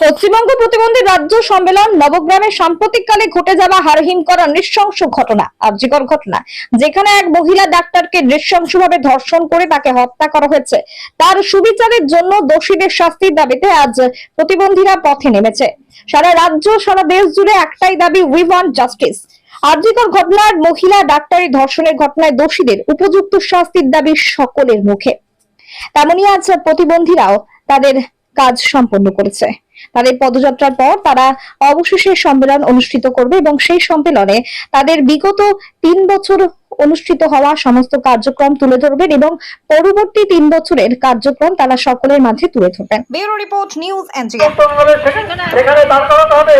পশ্চিমবঙ্গ প্রতিবন্ধী রাজ্য সম্মেলন নবগ্রামে সাম্প্রতিককালে ঘটে যাওয়া হারহিম করা নৃশংস ঘটনা আর্যিকর ঘটনা, যেখানে এক মহিলা ডাক্তারকে নৃশংসভাবে ধর্ষণ করে তাকে হত্যা করা হয়েছে। তার সুবিচারের জন্য দোষীদের শাস্তির দাবিতে আজ প্রতিবন্ধীরা পথে নেমেছে। সারা রাজ্য, সারা দেশ জুড়ে একটাই দাবি উই ওয়ান্ট জাস্টিস আর্যিকর ঘটনার মহিলা ডাক্তারি ধর্ষণের ঘটনায় দোষীদের উপযুক্ত শাস্তির দাবি সকলের মুখে। তেমনি আজ প্রতিবন্ধীরাও তাদের কাজ সম্পন্ন করেছে। তাদের পদযাত্রার পর তারা অবশেষে সম্মেলন অনুষ্ঠিত করবে এবং সেই সম্মেলনে তাদের বিগত তিন বছর অনুষ্ঠিত হওয়া সমস্ত কার্যক্রম তুলে ধরবেন এবং পরবর্তী তিন বছরের কার্যক্রম তারা সকলের মাঝে তুলে ধরবেন। ব্যুরো রিপোর্ট নিউজ দাঁড় করাতে হবে।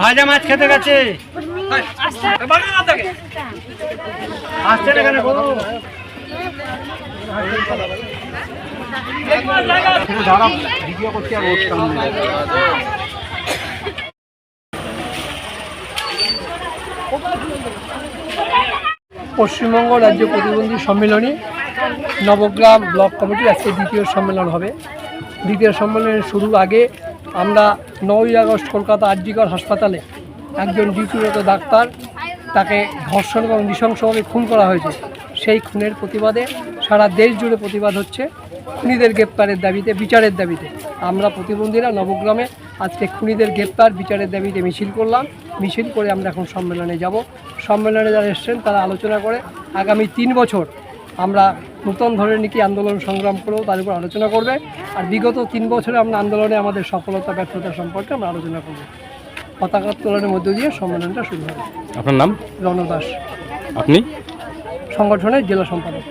ভাজা মাছ খেতে গেছে। পশ্চিমবঙ্গ রাজ্য প্রতিবন্ধী সম্মেলনে, নবগ্রাম ব্লক কমিটির আজকে দ্বিতীয় সম্মেলন হবে। দ্বিতীয় সম্মেলনের শুরু আগে আমরা নয়ই আগস্ট কলকাতা আরজিকর হাসপাতালে একজন ডিউটিরত ডাক্তার, তাকে ধর্ষণ এবং নৃশংসভাবে খুন করা হয়েছে। সেই খুনের প্রতিবাদে সারা দেশ জুড়ে প্রতিবাদ হচ্ছে খুনিদের গ্রেপ্তারের দাবিতে, বিচারের দাবিতে। আমরা প্রতিবন্ধীরা নবগ্রামে আজকে খুনিদের গ্রেপ্তার, বিচারের দাবিতে মিছিল করলাম। মিছিল করে আমরা এখন সম্মেলনে যাব। সম্মেলনে যারা এসছেন তারা আলোচনা করে আগামী তিন বছর আমরা নূতন ধরনের নাকি আন্দোলন সংগ্রাম করেও তার উপর আলোচনা করবে। আর বিগত তিন বছরে আমরা আন্দোলনে আমাদের সফলতা ব্যর্থতা সম্পর্কে আমরা আলোচনা করব। পতাকা উত্তোলনের মধ্য দিয়ে সম্মেলনটা শুরু হবে। আপনার নাম? রণ দাস আপনি? সংগঠনের জেলা সম্পাদক।